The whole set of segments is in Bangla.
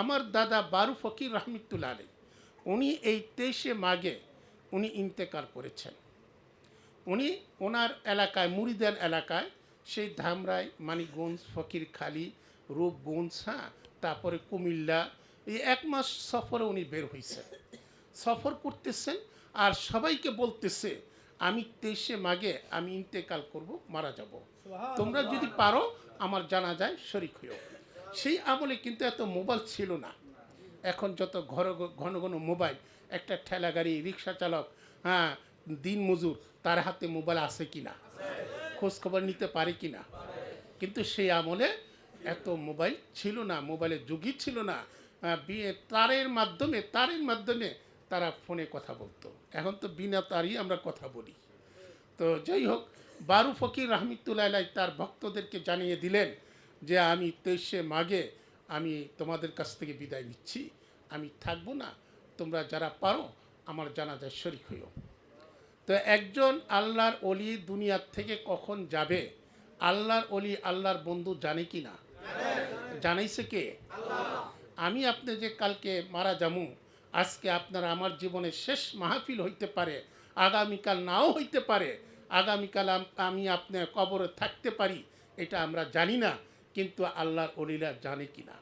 আমার দাদা বারু ফকির রহমতুল্লা আলী উনি এই তেইশে মাঘে উনি ইন্তেকাল করেছেন। উনি ওনার এলাকায় মুড়িদান এলাকায় সেই ধামরাই মানিকগঞ্জ ফকিরখালি রূপগঞ্জ হ্যাঁ তারপরে কুমিল্লা এই এক মাস সফরে উনি বের হয়েছেন সফর করতেছেন আর সবাইকে বলতেছে আমি তেইশে মাঘে আমি ইন্তেকাল করব মারা যাব। তোমরা যদি পারো আমার জানা যায় শরিক হইও। সেই আমলে কিন্তু এত মোবাইল ছিল না। এখন যত ঘর ঘন ঘন মোবাইল, একটা ঠেলা গাড়ি, রিক্সা চালক হ্যাঁ দিন মজুর, তার হাতে মোবাইল আছে কি না খোঁজখবর নিতে পারে কি না কিন্তু সেই আমলে এত মোবাইল ছিল না, মোবাইলের যুগই ছিল না। বিয়ে তারের মাধ্যমে তারের মাধ্যমে তারা ফোনে কথা বলতো। এখন তো বিনা তারই আমরা কথা বলি। তো যাই হোক, বারু ফকির রহমতুল্লাহ তার ভক্তদেরকে জানিয়ে দিলেন যে আমি তেইশে মাঘে আমি তোমাদের কাছ থেকে বিদায় নিচ্ছি। আমি থাকব না। তোমরা যারা পারো, আমার জানাজায় শরিক হইও। তো একজন আল্লাহর অলি দুনিয়ার থেকে কখন যাবে? আল্লাহর অলি আল্লাহর বন্ধু জানে কি না? জানাইছে কে? আমি আপনি যে কালকে মারা যামু, আজকে আপনার আমার জীবনের শেষ মাহফিল হইতে পারে, আগামীকাল নাও হইতে পারে, আগামীকাল আমি আপনার কবরে থাকতে পারি, এটা আমরা জানি না। কিন্তু আল্লাহর অলিরা জানে কি না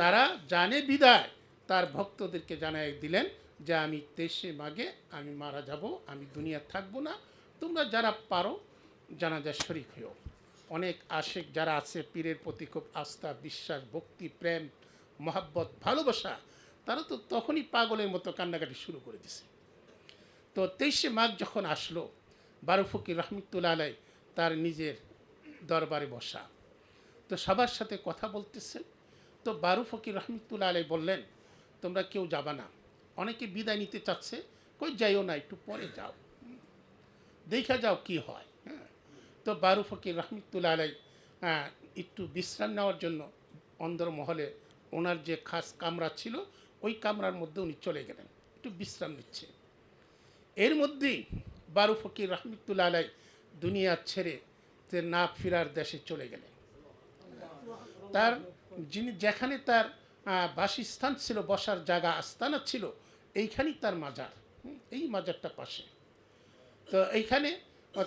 তারা জানে বিদায়। তার ভক্তদেরকে জানাই দিলেন যে, আমি তেইশে মাগে, আমি মারা যাব, আমি দুনিয়া থাকব না। তোমরা যারা পারো জানাজা শরিক হইও। অনেক আশেক যারা আছে, পীরের প্রতি খুব আস্থা, বিশ্বাস, ভক্তি, প্রেম, মহাব্বত, ভালোবাসা, তারা তো তখনই পাগলের মতো কান্নাকাটি শুরু করে দিছে। তো তেইশে মাঘ যখন আসলো বারো ফকির আলাই তার নিজের দরবারে বসা। তো সবার সাথে কথা বলতেছেন। তো বারু ফকির রহমতুল্লা আলাই বললেন, তোমরা কেউ যাবা না। অনেকে বিদায় নিতে চাচ্ছে। কই যাইও না, একটু পরে যাও। দেখা যাও কি হয়। হ্যাঁ। তো বারু ফকির রহমতুল্লা আলাই একটু বিশ্রাম নেওয়ার জন্য অন্দর মহলে ওনার যে খাস কামরা ছিল, ওই কামরার মধ্যে উনি চলে গেলেন। একটু বিশ্রাম নিচ্ছে। এর মধ্যেই বারু ফকির রহমতুল্লা আলাই দুনিয়া ছেড়ে না ফিরার দেশে চলে গেলেন। তার যিনি, যেখানে তার বাসস্থান ছিল, বসার জায়গা আস্তানা ছিল, এইখানেই তার মাজার এই মাজারটা পাশে। তো এইখানে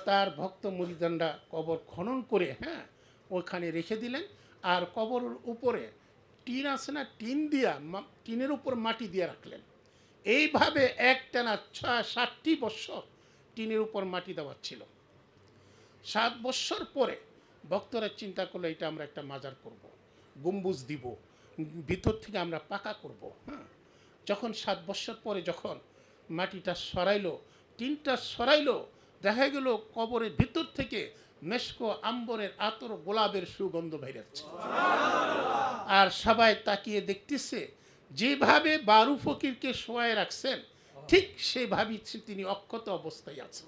তার ভক্ত মুরিদানরা কবর খনন করে হ্যাঁ ওখানে রেখে দিলেন। আর কবরের উপরে টিন আছে না, টিন দিয়া টিনের উপর মাটি দিয়ে রাখলেন। এইভাবে একটানা ছয় ষাটটি বৎসর টিনের উপর মাটি দেওয়া ছিল। সাত বৎসর পরে ভক্তরা চিন্তা করল, এটা আমরা একটা মাজার করব। গম্বুজ দিব ভিতর থেকে আমরা পাকা করব হ্যাঁ। যখন সাত বৎসর পরে যখন মাটিটা সরাইলো টিনটা সরাইলো দেখা গেল কবরের ভিতর থেকে মেশকো আম্বরের আতর গোলাপের সুগন্ধ বেরাচ্ছে আর সবাই তাকিয়ে দেখতেছে যেভাবে বারু ফকিরকে শোয়ায় রাখছেন ঠিক সেভাবেই তিনি অক্ষত অবস্থায় আছেন।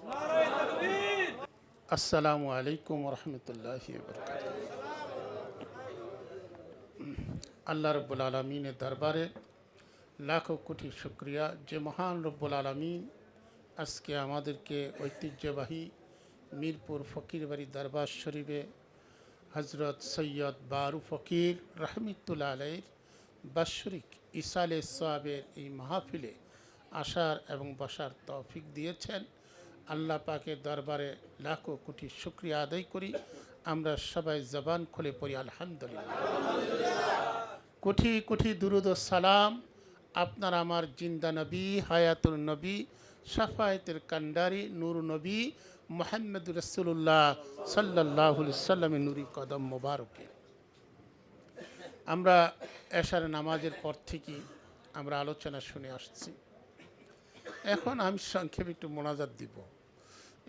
আসসালামু আলাইকুম রহমতুল্লাহ আল্লাহ রব্বুল আলমিনের দরবারে লাখো কোটি শুক্রিয়া। যে মহান রব্বুল আলমিন আজকে আমাদেরকে ঐতিহ্যবাহী মিরপুর ফকির ফকিরবাড়ি দরবার শরীফে হজরত সৈয়দ বারু ফকির রহমতুল্লা আলাইর বাৎসরিক ইসালে সোয়াবের এই মাহফিলে আসার এবং বসার তৌফিক দিয়েছেন। আল্লাহ পাকের দরবারে লাখো কোটি শুক্রিয়া আদায় করি। আমরা সবাই জবান খুলে পড়ি, আলহামদুলিল্লাহ। কোটি কোটি দুরুদ সালাম আপনার আমার জিন্দা নবী হায়াতুল নবী সাফায়তের কান্ডারি নূর নবী মোহাম্মদ রসুল্লাহ সাল্লাহ সাল্লামের নুরি কদম মোবারকে। আমরা এশার নামাজের পর থেকেই আমরা আলোচনা শুনে আসছি। এখন আমি সংক্ষেপে একটু মোনাজাত দিব।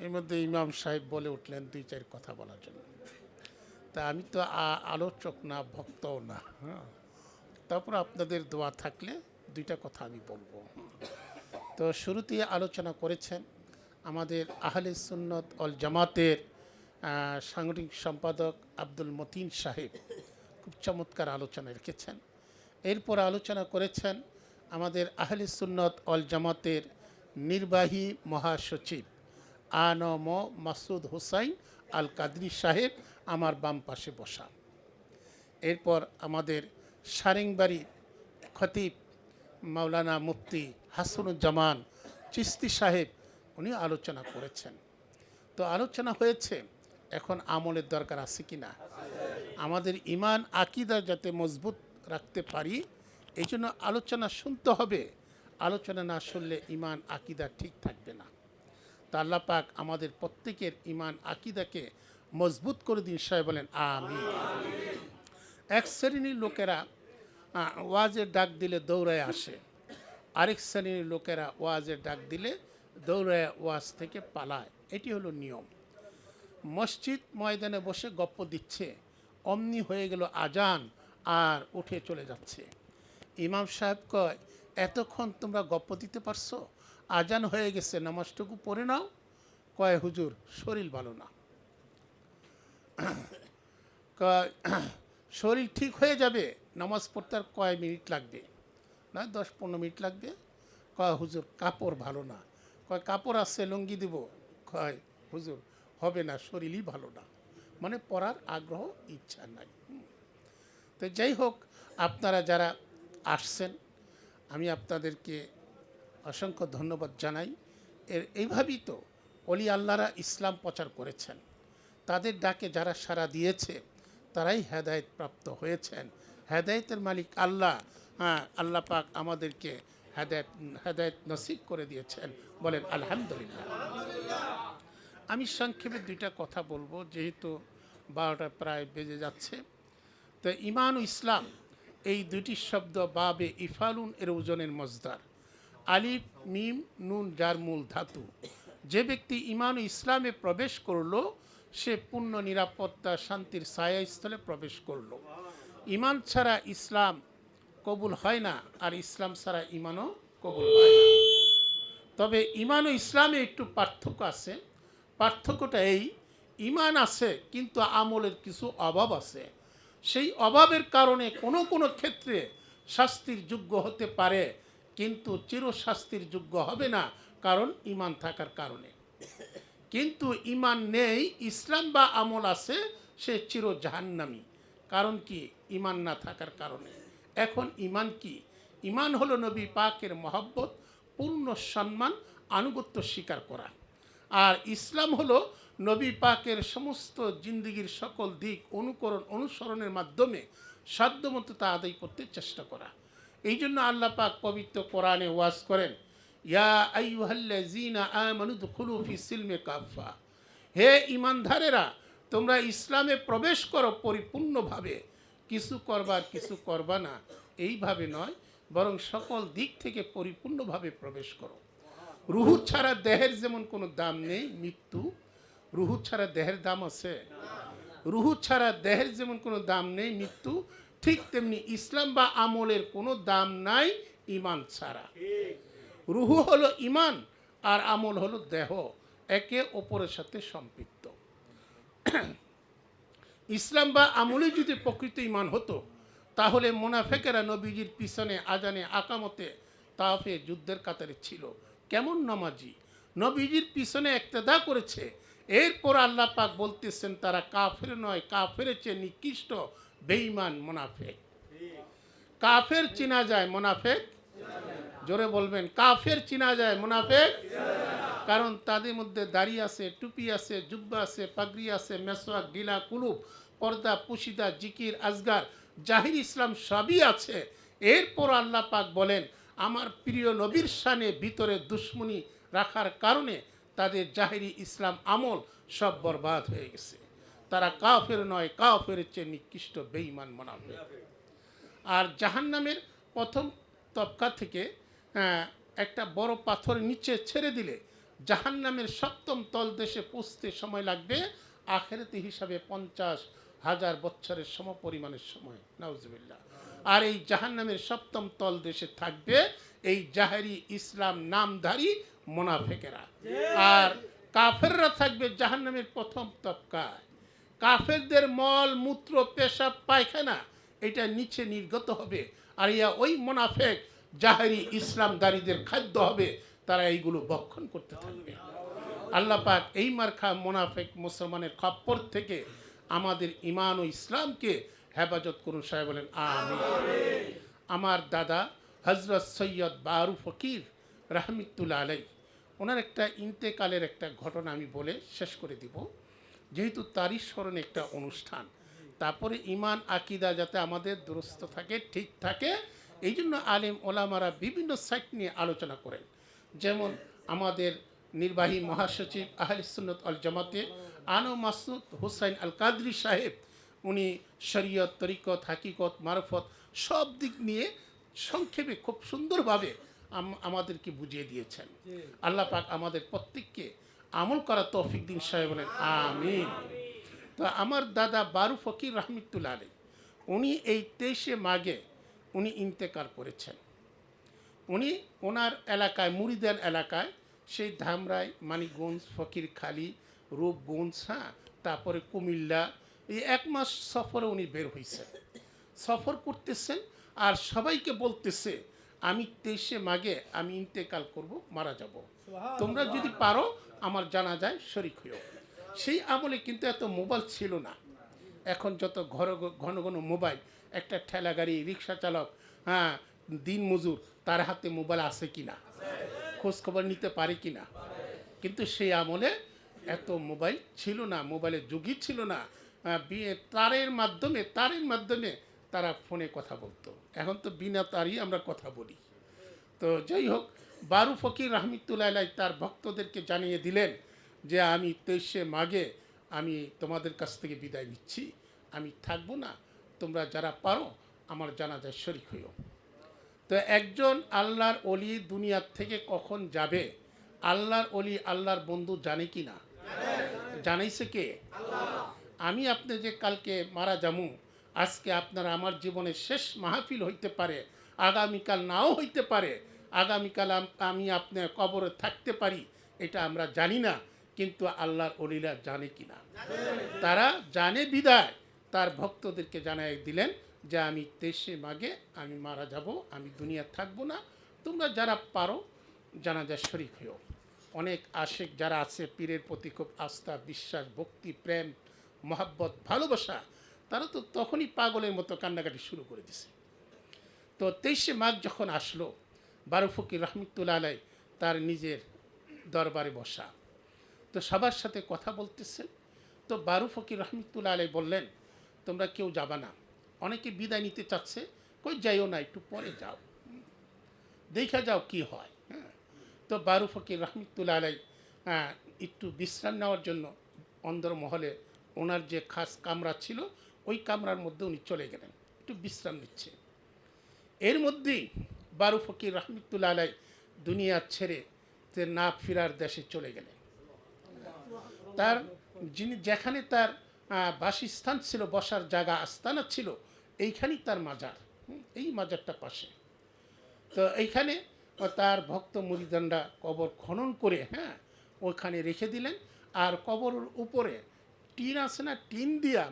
এর মধ্যে ইমাম সাহেব বলে উঠলেন দুই, চার কথা বলার জন্য। তা আমি তো আলোচক না, ভক্তও না হ্যাঁ। তারপর আপনাদের দোয়া থাকলে দুইটা কথা আমি বলব। তো শুরুতে আলোচনা করেছেন আমাদের আহলে সুন্নত অল জামাতের সাংগঠনিক সম্পাদক আব্দুল মতিন সাহেব খুব চমৎকার আলোচনা রেখেছেন। এরপর আলোচনা করেছেন আমাদের আহলে সুন্নত অল জামাতের নির্বাহী মহাসচিব আনম মাসুদ হুসাইন আল কাদরি সাহেব আমার বাম পাশে বসা। এরপর আমাদের সারেংবাড়ি খতিব মাওলানা মুফতি হাসনুজ্জামান চিস্তি সাহেব, উনি আলোচনা করেছেন। তো আলোচনা হয়েছে, এখন আমলের দরকার আছে কি না? আমাদের ইমান, আকিদা যাতে মজবুত রাখতে পারি এই জন্য আলোচনা শুনতে হবে। আলোচনা না শুনলে ইমান, আকিদা ঠিক থাকবে না। তা পাক আমাদের প্রত্যেকের ইমান, আকিদাকে মজবুত করে দিন, সাহেব বলেন আমি এক শ্রেণির লোকেরা ওয়াজের ডাক দিলে দৌড়ায় আসে। আরেক শ্রেণির লোকেরা ওয়াজের ডাক দিলে দৌড়ায় ওয়াজ থেকে পালায়। এটি হলো নিয়ম। মসজিদ ময়দানে বসে গপ্প দিচ্ছে, অমনি হয়ে গেল আজান আর উঠে চলে যাচ্ছে। ইমাম সাহেব কয়, এতক্ষণ তোমরা গপ্প দিতে পারছ? আজান হয়ে গেছে, নামাজটুকু পড়ে নাও। কয়, হুজুর, শরীর ভালো না। কয়, শরীর ঠিক হয়ে যাবে? নামাজ পড়তে আর কয় মিনিট লাগবে? না, দশ পনেরো মিনিট লাগবে? কয়, হুজুর, কাপড় ভালো না। কয়, কাপড় আছে, লুঙ্গি দিব। কয়, হুজুর, হবে না, শরীরই ভালো না। মানে পড়ার আগ্রহ, ইচ্ছা নাই। তো যাই হোক, আপনারা যারা আসছেন, আমি আপনাদেরকে অসংখ্য ধন্যবাদ জানাই। এর, এইভাবেই তো অলি আল্লাহরা ইসলাম প্রচার করেছেন। তাদের ডাকে যারা সাড়া দিয়েছে, তারাই হেদায়েত প্রাপ্ত হয়েছেন। হেদায়েতের মালিক আল্লাহ। হ্যাঁ আল্লাহ পাক আমাদেরকে হেদায়েত হেদায়েত নসিব করে দিয়েছেন। বলেন, আলহামদুলিল্লাহ। আমি সংক্ষেপে দুইটা কথা বলব, যেহেতু বারোটা প্রায় বেজে যাচ্ছে। তো ইমান ও ইসলাম, এই দুটি শব্দ বাবে ইফালুন এর ওজনের মজদার। আলিফ, মিম, নুন, যার মূল ধাতু। যে ব্যক্তি ইমান ও ইসলামে প্রবেশ করল, সে পূর্ণ নিরাপত্তা, শান্তির ছায়াস্থলে প্রবেশ করল। ইমান ছাড়া ইসলাম কবুল হয় না, আর ইসলাম ছাড়া ইমানও কবুল হয় না। তবে ইমান ও ইসলামে একটু পার্থক্য আছে। পার্থক্যটা এই, ইমান আছে, কিন্তু আমলের কিছু অভাব আছে। সেই অভাবের কারণে কোনো কোনো ক্ষেত্রে শাস্তির যোগ্য হতে পারে, কিন্তু চিরশাস্তির যোগ্য হবে না কারণ ইমান থাকার কারণে। কিন্তু ইমান নেই, ইসলাম বা আমল আছে, সে চির জাহান্নামী কারণ কি? ইমান না থাকার কারণে। এখন ইমান কি? ইমান হলো নবী পাকের মহব্বত, পূর্ণ সম্মান, আনুগত্য স্বীকার করা। আর ইসলাম হলো নবী পাকের সমস্ত জিন্দগির সকল দিক অনুকরণ, অনুসরণের মাধ্যমে সাধ্যমতো তা আদায় করতে চেষ্টা করা। এই জন্য আল্লাহ পাক পবিত্র কোরআনে ওয়াজ করেন, ইয়া হে ইমানধারেরা তোমরা ইসলামে প্রবেশ করো পরিপূর্ণভাবে। কিছু করবার, কিছু করবা না। এইভাবে নয়, বরং সকল দিক থেকে পরিপূর্ণভাবে প্রবেশ করো। রুহু ছাড়া দেহের যেমন কোনো দাম নেই, মৃত্যু। রুহু ছাড়া দেহের দাম আছে। রুহু ছাড়া দেহের যেমন কোনো দাম নেই, মৃত্যু। ঠিক তেমনি ইসলাম বা আমলের কোনো দাম নাই ইমান ছাড়া। রুহু হলো ইমান আর আমল হলো দেহ। একে অপরের সাথে সম্পৃক্ত। ইসলাম বা আমলে যদি প্রকৃত ইমান হতো, তাহলে মোনাফেকেরা নবীজির পিছনে আজানে আকামতে তাফে যুদ্ধের কাতারে ছিল। কেমন নামাজি? নবীজির পিছনে একতেদা করেছে। এরপর আল্লাহ পাক বলতেছেন, তারা কাফের নয়, কাফের চেয়ে নিকৃষ্ট, বেঈমান মোনাফেক। কাফের চিনা যায় মোনাফেক? জোরে বলবেন, কাফের চিনা যায় মুনাফেক? কারণ তাদের মধ্যে দাড়ি আছে, টুপি আছে, জুব্বা আছে, পাগড়ি আছে, মেসোয়াক, গিলা, কুলুপ, পর্দা, পুশিদা, জিকির, আজগার, জাহির ইসলাম সবই আছে। এরপর আল্লাহ পাক বলেন, আমার প্রিয় নবীর শানে ভিতরে দুশ্মনী রাখার কারণে তাদের জাহিরি ইসলাম আমল সব বরবাদ হয়ে গেছে। তারা কাফের নয়, কাফের চেয়ে নিকৃষ্ট, বেঈমান, মোনাফেক। আর জাহান্নামের প্রথম তবকা থেকে একটা বড় পাথর নিচে ছেড়ে দিলে জাহান্নামের সপ্তম তল দেশে পৌঁছতে সময় লাগবে, আখেরাতি হিসাবে পঞ্চাশ হাজার বছরের সম পরিমাণের সময়। নাউজুবিল্লাহ। আর এই জাহান্নামের সপ্তম তল দেশে থাকবে এই জাহেরি ইসলাম নামধারী মোনাফেকেরা। আর কাফেররা থাকবে জাহান্নামের প্রথম তবকায় কাফেরদের মল, মূত্র, পেশাব, পায়খানা, এটা নিচে নির্গত হবে। আর ইয়া ওই মোনাফেক জাহেরি ইসলামদারীদের খাদ্য হবে তারা এইগুলো বক্ষণ করতে থাকবে। আল্লাহ পাক এই মার্খা মোনাফেক মুসলমানের খপ্পর থেকে আমাদের ইমান ও ইসলামকে হেফাজত করুন সাহেব বলেন আমি আমার দাদা হজরত সৈয়দ বারু ফকির রাহমিতুল্লা আলাই ওনার একটা ইন্তেকালের একটা ঘটনা আমি বলে শেষ করে দিব। যেহেতু তারই স্মরণে একটা অনুষ্ঠান, তারপরে ইমান আকিদা যাতে আমাদের দুরস্থ থাকে, ঠিক থাকে এই জন্য আলেম ওলামারা বিভিন্ন সাইট নিয়ে আলোচনা করেন। যেমন আমাদের নির্বাহী মহাসচিব আহল সুন্নত আল জামাতে আনো মাসুদ হুসাইন আল কাদরি সাহেব, উনি শরীয়ত, তরিকত, হাকিকত, মারফত সব দিক নিয়ে সংক্ষেপে খুব সুন্দরভাবে আমাদেরকে বুঝিয়ে দিয়েছেন। আল্লাহ পাক আমাদের প্রত্যেককে আমল করা তৌফিক দিন সাহেব বলেন, আমিন। তো আমার দাদা বারু ফকির রহমতুল্লা আলী উনি এই তেইশে মাগে উনি ইন্তেকার করেছেন। উনি ওনার এলাকায় মুড়িদান এলাকায় সেই ধামরাই মানিকগঞ্জ ফকিরখালি রূপগঞ্জ হ্যাঁ তারপরে কুমিল্লা এই এক মাস সফরে উনি বের হয়েছেন সফর করতেছেন আর সবাইকে বলতেছে আমি তেইশে মাঘে আমি ইন্তেকাল করব মারা যাব। তোমরা যদি পারো আমার জানা যায় শরিক হইও। সেই আমলে কিন্তু এত মোবাইল ছিল না। এখন যত ঘর ঘন ঘন মোবাইল একটা ঠেলা গাড়ি রিক্সা চালক হ্যাঁ দিন মজুর, তার হাতে মোবাইল আছে কি না খোঁজ খবর নিতে পারে কি না কিন্তু সেই আমলে এত মোবাইল ছিল না, মোবাইলের যুগই ছিল না। বিয়ে তারের মাধ্যমে তারের মাধ্যমে তারা ফোনে কথা বলতো। এখন তো বিনা তারই আমরা কথা বলি। তো যাই হোক, বারু ফকির রহমতুল্লাহ তার ভক্তদেরকে জানিয়ে দিলেন যে, আমি তেইশে মাঘে আমি তোমাদের কাছ থেকে বিদায় নিচ্ছি। আমি থাকব না। তোমরা যারা পারো, আমার জানাজায় শরিক হইও। তো একজন আল্লাহর অলি দুনিয়ার থেকে কখন যাবে? আল্লাহর অলি আল্লাহর বন্ধু জানে কি না? জানাইছে কে? আমি আপনি যে কালকে মারা যামু, আজকে আপনার আমার জীবনের শেষ মাহফিল হইতে পারে, আগামীকাল নাও হইতে পারে, আগামীকাল আমি আপনার কবরে থাকতে পারি, এটা আমরা জানি না, কিন্তু আল্লাহর অলিরা জানে কি না? তারা জানে বিদায়, তার ভক্তদেরকে জানাই দিলেন যে আমি তেইশে মাগে আমি মারা যাব, আমি দুনিয়া থাকব না। তোমরা যারা পারো জানাজা শরিক হইও। অনেক আশেক যারা আছে, পীরের প্রতি খুব আস্থা, বিশ্বাস, ভক্তি, প্রেম, মহাব্বত, ভালোবাসা, তারা তো তখনই পাগলের মতো কান্নাকাটি শুরু করে দিছে। তো তেইশে মাঘ যখন আসলো, বারো ফকির রহমতুল্লা আলাই তার নিজের দরবারে বসা। তো সবার সাথে কথা বলতেছেন। তো বারু ফকির রহমতুল্লা আলাই বললেন, তোমরা কেউ যাবা না। অনেকে বিদায় নিতে চাচ্ছে, কই যাইও না, একটু পরে যাও। দেখা যাও কি হয় হ্যাঁ। তো বারু ফকির রহমতুল্লা আলাই একটু বিশ্রাম নেওয়ার জন্য অন্দর মহলে ওনার যে খাস কামরা ছিল, ওই কামরার মধ্যে উনি চলে গেলেন, একটু বিশ্রাম নিচ্ছে। এর মধ্যেই বারু ফকির রহমতুল্লা আলাই দুনিয়া ছেড়ে না ফিরার দেশে চলে গেলেন। তার যিনি, যেখানে তার বাসস্থান ছিল, বসার জায়গা আস্তানা ছিল এইখানেই তার মাজার এই মাজারটা পাশে। তো এইখানে তার ভক্ত মুরিদানরা কবর খনন করে হ্যাঁ ওইখানে রেখে দিলেন। আর কবরের উপরে টিন আছে না, টিন দিয়া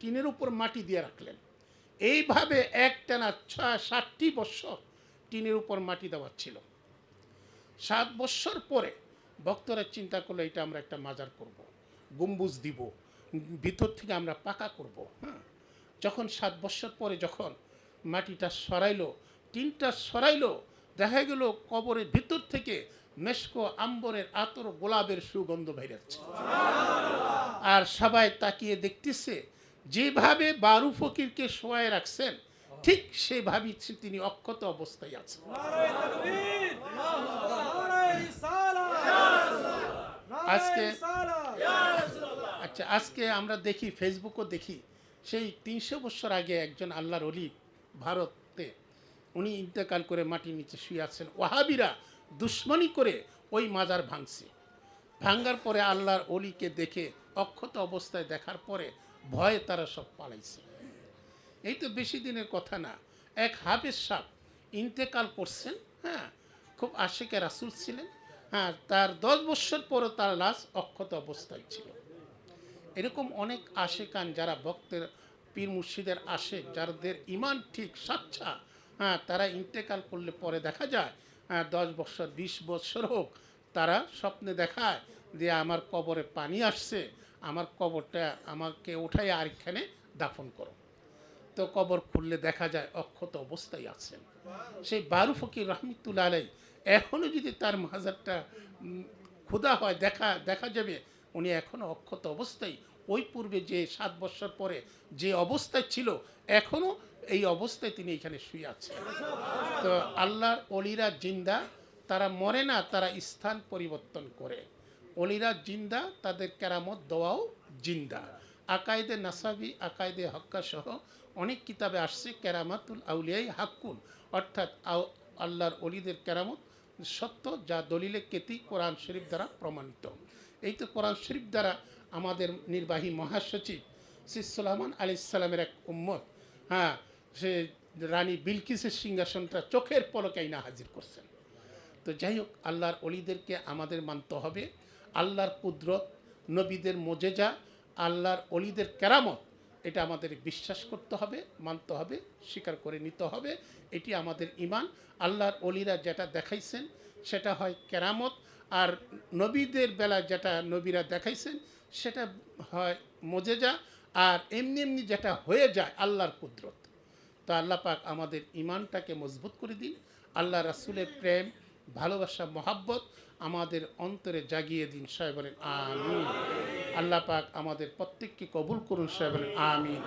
টিনের উপর মাটি দিয়ে রাখলেন। এইভাবে একটানা ছয় ষাটটি বৎসর টিনের উপর মাটি দেওয়া ছিল। সাত বৎসর পরে ভক্তরা চিন্তা করল, এটা আমরা একটা মাজার করব। গম্বুজ দিব, ভিতর থেকে আমরা পাকা করব। হ্যাঁ যখন সাত বৎসর পরে যখন মাটিটা সরাইলো, টিনটা সরাইলো, দেখা গেল কবরের ভিতর থেকে মেশকো আম্বরের আতর গোলাপের সুগন্ধ বেরাচ্ছে আর সবাই তাকিয়ে দেখতেছে, যেভাবে বারু ফকিরকে শোয়ায় রাখছেন, ঠিক সেভাবেই তিনি অক্ষত অবস্থায় আছেন। আজকে- আচ্ছা আজকে আমরা দেখি ফেসবুকও দেখি সেই তিনশো বছর আগে একজন আল্লাহর অলি ভারতে, উনি ইন্তেকাল করে মাটির নিচে শুয়ে আছেন। ওয়াহাবিরা দুশ্মনী করে ওই মাজার ভাঙছে। ভাঙ্গার পরে আল্লাহর অলিকে দেখে, অক্ষত অবস্থায় দেখার পরে ভয়ে তারা সব পালাইছে। এই তো বেশি দিনের কথা না। এক হাফেজ সাপ ইন্তেকাল করছেন হ্যাঁ খুব আশেকে রাসুল ছিলেন। হ্যাঁ তার দশ বছর পরও তার লাশ অক্ষত অবস্থায় ছিল। এরকম অনেক আশেকান যারা ভক্তের পীর মুর্শিদের আশেক, যাদের ইমান ঠিক সাচ্ছা হ্যাঁ তারা ইন্তেকাল করলে পরে দেখা যায় হ্যাঁ দশ বছর, বিশ বছর হোক, তারা স্বপ্নে দেখায় যে আমার কবরে পানি আসছে, আমার কবরটা আমাকে উঠাই আরেকখানে দাফন করো। তো কবর খুললে দেখা যায় অক্ষত অবস্থায় আছেন। সেই বারু ফকির রহমতুল্লাহ আলাই এখনও যদি তার মাজারটা ক্ষুধা হয়, দেখা দেখা যাবে উনি এখনও অক্ষত অবস্থায়। ওই পূর্বে যে সাত বছর পরে যে অবস্থায় ছিল এখনও এই অবস্থায় তিনি এখানে শুয়ে আছেন। তো আল্লাহর অলিরা জিন্দা, তারা মরে না, তারা স্থান পরিবর্তন করে। অলিরা জিন্দা, তাদের কেরামত দোয়াও জিন্দা। আকাইদে নাসাবি, আকায়দে হক্কা সহ অনেক কিতাবে আসছে, কেরামাতুল আউলিয়াই হাক্কুন। অর্থাৎ আল্লাহর অলিদের কেরামত সত্য, যা দলিলে কেতি কোরআন শরীফ দ্বারা প্রমাণিত। এই তো কোরআন শরীফ দ্বারা আমাদের নির্বাহী মহাসচিব সিসুলামান আলি ইসলামের এক উম্মত। হ্যাঁ সে রানী বিলকিসের সিংহাসনটা চোখের পলকাই না হাজির করছেন। তো যাই হোক, আল্লাহর অলিদেরকে আমাদের মানতে হবে। আল্লাহর কুদরত, নবীদের মোজেজা, আল্লাহর অলিদের কেরামত, এটা আমাদের বিশ্বাস করতে হবে, মানতে হবে, স্বীকার করে নিতে হবে। এটি আমাদের ইমান আল্লাহর অলিরা যেটা দেখাইছেন, সেটা হয় কেরামত। আর নবীদের বেলা যেটা নবীরা দেখাইছেন, সেটা হয় মোজেজা, আর এমনি এমনি যেটা হয়ে যায় আল্লাহর কুদরত। তো আল্লাহ পাক আমাদের ইমানটাকে মজবুত করে দিন। আল্লাহ রাসুলের প্রেম, ভালোবাসা, মহাব্বত আমাদের অন্তরে জাগিয়ে দিন বলেন আমিন। আল্লাহ পাক আমাদের প্রত্যেককে কবুল করুন বলেন আমিন।